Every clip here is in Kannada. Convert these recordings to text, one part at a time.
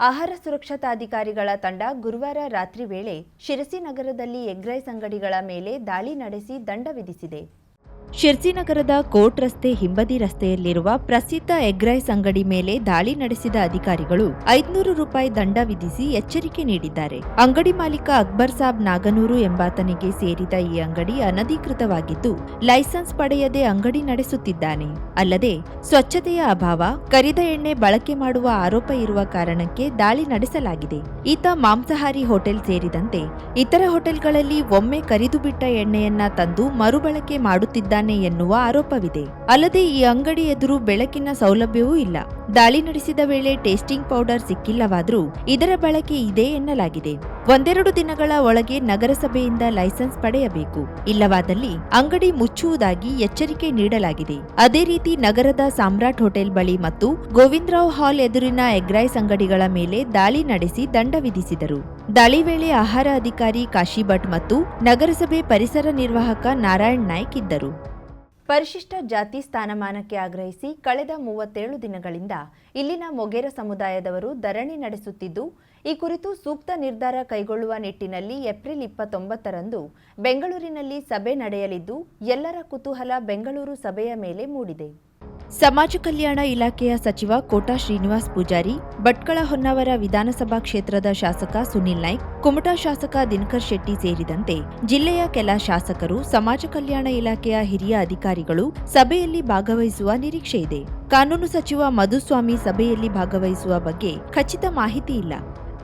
ಆಹಾರ ಸುರಕ್ಷತಾಧಿಕಾರಿಗಳ ತಂಡ ಗುರುವಾರ ರಾತ್ರಿ ವೇಳೆ ಶಿರಸಿ ನಗರದಲ್ಲಿ ಎಗ್ರೈಸ್ ಅಂಗಡಿಗಳ ಮೇಲೆ ದಾಳಿ ನಡೆಸಿ ದಂಡ ವಿಧಿಸಿದೆ. ಶಿರ್ಸಿ ಕೋಟ್ ರಸ್ತೆ ಹಿಂಬದಿ ರಸ್ತೆಯಲ್ಲಿರುವ ಪ್ರಸಿದ್ಧ ಎಗ್ರೈಸ್ ಅಂಗಡಿ ಮೇಲೆ ದಾಳಿ ನಡೆಸಿದ ಅಧಿಕಾರಿಗಳು ಐದುನೂರು ರೂಪಾಯಿ ದಂಡ ವಿಧಿಸಿ ಎಚ್ಚರಿಕೆ ನೀಡಿದ್ದಾರೆ. ಅಂಗಡಿ ಮಾಲೀಕ ಅಕ್ಬರ್ ಸಾಬ್ ನಾಗನೂರು ಎಂಬಾತನಿಗೆ ಸೇರಿದ ಈ ಅಂಗಡಿ ಅನಧಿಕೃತವಾಗಿದ್ದು, ಲೈಸೆನ್ಸ್ ಪಡೆಯದೆ ಅಂಗಡಿ ನಡೆಸುತ್ತಿದ್ದಾನೆ. ಅಲ್ಲದೆ, ಸ್ವಚ್ಛತೆಯ ಅಭಾವ, ಕರಿದ ಎಣ್ಣೆ ಬಳಕೆ ಮಾಡುವ ಆರೋಪ ಇರುವ ಕಾರಣಕ್ಕೆ ದಾಳಿ ನಡೆಸಲಾಗಿದೆ. ಈತ ಮಾಂಸಾಹಾರಿ ಹೋಟೆಲ್ ಸೇರಿದಂತೆ ಇತರ ಹೋಟೆಲ್ಗಳಲ್ಲಿ ಒಮ್ಮೆ ಕರಿದು ಬಿಟ್ಟ ಎಣ್ಣೆಯನ್ನ ತಂದು ಮರುಬಳಕೆ ಮಾಡುತ್ತಿದ್ದಾನೆ ಎನ್ನುವ ಆರೋಪವಿದೆ. ಅಲ್ಲದೆ ಈ ಅಂಗಡಿ ಎದುರು ಬೆಳಕಿನ ಸೌಲಭ್ಯವೂ ಇಲ್ಲ. ದಾಳಿ ನಡೆಸಿದ ವೇಳೆ ಟೇಸ್ಟಿಂಗ್ ಪೌಡರ್ ಸಿಕ್ಕಿಲ್ಲವಾದರೂ ಇದರ ಬಳಕೆ ಇದೆ ಎನ್ನಲಾಗಿದೆ. ಒಂದೆರಡು ದಿನಗಳ ಒಳಗೆ ನಗರಸಭೆಯಿಂದ ಲೈಸೆನ್ಸ್ ಪಡೆಯಬೇಕು. ಇಲ್ಲವಾದಲ್ಲಿ ಅಂಗಡಿ ಮುಚ್ಚುವುದಾಗಿ ಎಚ್ಚರಿಕೆ ನೀಡಲಾಗಿದೆ. ಅದೇ ರೀತಿ ನಗರದ ಸಾಮ್ರಾಟ್ ಹೋಟೆಲ್ ಬಳಿ ಮತ್ತು ಗೋವಿಂದರಾವ್ ಹಾಲ್ ಎದುರಿನ ಎಗ್ರೈಸ್ ಅಂಗಡಿಗಳ ಮೇಲೆ ದಾಳಿ ನಡೆಸಿ ದಂಡ ವಿಧಿಸಿದರು. ದಾಳಿ ವೇಳೆ ಆಹಾರ ಅಧಿಕಾರಿ ಕಾಶಿಭಟ್ ಮತ್ತು ನಗರಸಭೆ ಪರಿಸರ ನಿರ್ವಾಹಕ ನಾರಾಯಣ್ ನಾಯ್ಕ್ ಇದ್ದರು. ಪರಿಶಿಷ್ಟ ಜಾತಿ ಸ್ಥಾನಮಾನಕ್ಕೆ ಆಗ್ರಹಿಸಿ ಕಳೆದ ಮೂವತ್ತೇಳು ದಿನಗಳಿಂದ ಇಲ್ಲಿನ ಮೊಗೇರ ಸಮುದಾಯದವರು ಧರಣಿ ನಡೆಸುತ್ತಿದ್ದು, ಈ ಕುರಿತು ಸೂಕ್ತ ನಿರ್ಧಾರ ಕೈಗೊಳ್ಳುವ ನಿಟ್ಟಿನಲ್ಲಿ ಏಪ್ರಿಲ್ ಇಪ್ಪತ್ತೊಂಬತ್ತರಂದು ಬೆಂಗಳೂರಿನಲ್ಲಿ ಸಭೆ ನಡೆಯಲಿದ್ದು, ಎಲ್ಲರ ಕುತೂಹಲ ಬೆಂಗಳೂರು ಸಭೆಯ ಮೇಲೆ ಮೂಡಿದೆ. ಸಮಾಜ ಕಲ್ಯಾಣ ಇಲಾಖೆಯ ಸಚಿವ ಕೋಟಾ ಶ್ರೀನಿವಾಸ್ ಪೂಜಾರಿ, ಭಟ್ಕಳ ಹೊನ್ನಾವರ ವಿಧಾನಸಭಾ ಕ್ಷೇತ್ರದ ಶಾಸಕ ಸುನಿಲ್ ನಾಯ್ಕ್, ಕುಮಟಾ ಶಾಸಕ ದಿನಕರ್ ಶೆಟ್ಟಿ ಸೇರಿದಂತೆ ಜಿಲ್ಲೆಯ ಕೆಲ ಶಾಸಕರು ಸಮಾಜ ಕಲ್ಯಾಣ ಇಲಾಖೆಯ ಹಿರಿಯ ಅಧಿಕಾರಿಗಳು ಸಭೆಯಲ್ಲಿ ಭಾಗವಹಿಸುವ ನಿರೀಕ್ಷೆ ಇದೆ. ಕಾನೂನು ಸಚಿವ ಮಧುಸ್ವಾಮಿ ಸಭೆಯಲ್ಲಿ ಭಾಗವಹಿಸುವ ಬಗ್ಗೆ ಖಚಿತ ಮಾಹಿತಿ ಇಲ್ಲ.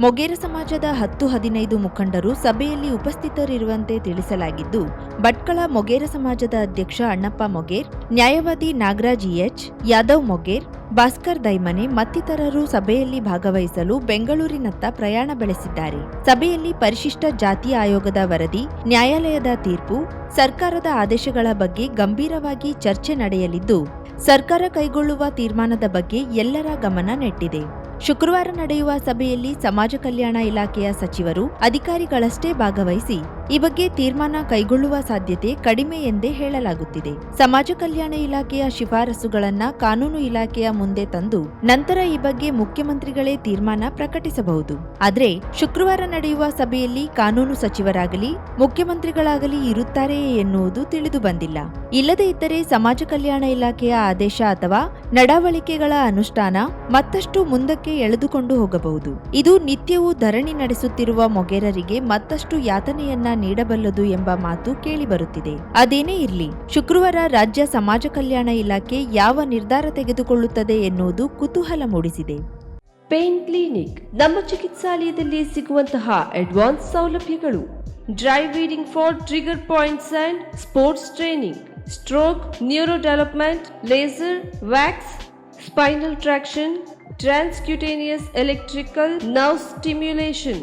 ಮೊಗೇರ ಸಮಾಜದ ಹತ್ತು ಹದಿನೈದು ಮುಖಂಡರು ಸಭೆಯಲ್ಲಿ ಉಪಸ್ಥಿತರಿರುವಂತೆ ತಿಳಿಸಲಾಗಿದ್ದು, ಭಟ್ಕಳ ಮೊಗೇರ ಸಮಾಜದ ಅಧ್ಯಕ್ಷ ಅಣ್ಣಪ್ಪ ಮೊಗೇರ್, ನ್ಯಾಯವಾದಿ ನಾಗರಾಜ್ ಇಎಚ್ ಯಾದವ್ ಮೊಗೇರ್, ಭಾಸ್ಕರ್ ದೈಮನೆ ಮತ್ತಿತರರು ಸಭೆಯಲ್ಲಿ ಭಾಗವಹಿಸಲು ಬೆಂಗಳೂರಿನತ್ತ ಪ್ರಯಾಣ ಬೆಳೆಸಿದ್ದಾರೆ. ಸಭೆಯಲ್ಲಿ ಪರಿಶಿಷ್ಟ ಜಾತಿ ಆಯೋಗದ ವರದಿ, ನ್ಯಾಯಾಲಯದ ತೀರ್ಪು, ಸರ್ಕಾರದ ಆದೇಶಗಳ ಬಗ್ಗೆ ಗಂಭೀರವಾಗಿ ಚರ್ಚೆ ನಡೆಯಲಿದ್ದು, ಸರ್ಕಾರ ಕೈಗೊಳ್ಳುವ ತೀರ್ಮಾನದ ಬಗ್ಗೆ ಎಲ್ಲರ ಗಮನ ನೆಟ್ಟಿದೆ. ಶುಕ್ರವಾರ ನಡೆಯುವ ಸಭೆಯಲ್ಲಿ ಸಮಾಜ ಕಲ್ಯಾಣ ಇಲಾಖೆಯ ಸಚಿವರು ಅಧಿಕಾರಿಗಳಷ್ಟೇ ಭಾಗವಹಿಸಿ ಈ ಬಗ್ಗೆ ತೀರ್ಮಾನ ಕೈಗೊಳ್ಳುವ ಸಾಧ್ಯತೆ ಕಡಿಮೆ ಎಂದೇ ಹೇಳಲಾಗುತ್ತಿದೆ. ಸಮಾಜ ಕಲ್ಯಾಣ ಇಲಾಖೆಯ ಶಿಫಾರಸುಗಳನ್ನ ಕಾನೂನು ಇಲಾಖೆಯ ಮುಂದೆ ತಂದು ನಂತರ ಈ ಬಗ್ಗೆ ಮುಖ್ಯಮಂತ್ರಿಗಳೇ ತೀರ್ಮಾನ ಪ್ರಕಟಿಸಬಹುದು. ಆದರೆ ಶುಕ್ರವಾರ ನಡೆಯುವ ಸಭೆಯಲ್ಲಿ ಕಾನೂನು ಸಚಿವರಾಗಲಿ, ಮುಖ್ಯಮಂತ್ರಿಗಳಾಗಲಿ ಇರುತ್ತಾರೆಯೇ ಎನ್ನುವುದು ತಿಳಿದು ಬಂದಿಲ್ಲ. ಇಲ್ಲದೇ ಇದ್ದರೆ ಸಮಾಜ ಕಲ್ಯಾಣ ಇಲಾಖೆಯ ಆದೇಶ ಅಥವಾ ನಡವಳಿಕೆಗಳ ಅನುಷ್ಠಾನ ಮತ್ತಷ್ಟು ಮುಂದಕ್ಕೆ ಎಳೆದುಕೊಂಡು ಹೋಗಬಹುದು. ಇದು ನಿತ್ಯವೂ ಧರಣಿ ನಡೆಸುತ್ತಿರುವ ಮೊಗೇರರಿಗೆ ಮತ್ತಷ್ಟು ಯಾತನೆಯನ್ನ ನೀಡಬಲ್ಲದು ಎಂಬ ಮಾತು ಕೇಳಿಬರುತ್ತಿದೆ ಅದೇನೇ ಇರಲಿ, ಶುಕ್ರವಾರ ರಾಜ್ಯ ಸಮಾಜ ಕಲ್ಯಾಣ ಇಲಾಖೆ ಯಾವ ನಿರ್ಧಾರ ತೆಗೆದುಕೊಳ್ಳುತ್ತದೆ ಎನ್ನುವುದು ಕುತೂಹಲ ಮೂಡಿಸಿದೆ. ಪೇನ್ ಕ್ಲಿನಿಕ್, ನಮ್ಮ ಚಿಕಿತ್ಸಾಲಯದಲ್ಲಿ ಸಿಗುವಂತಹ ಅಡ್ವಾನ್ಸ್ ಸೌಲಭ್ಯಗಳು. Dry needling for trigger points and sports training. Stroke neuro development laser, wax, spinal traction, transcutaneous electrical nerve stimulation.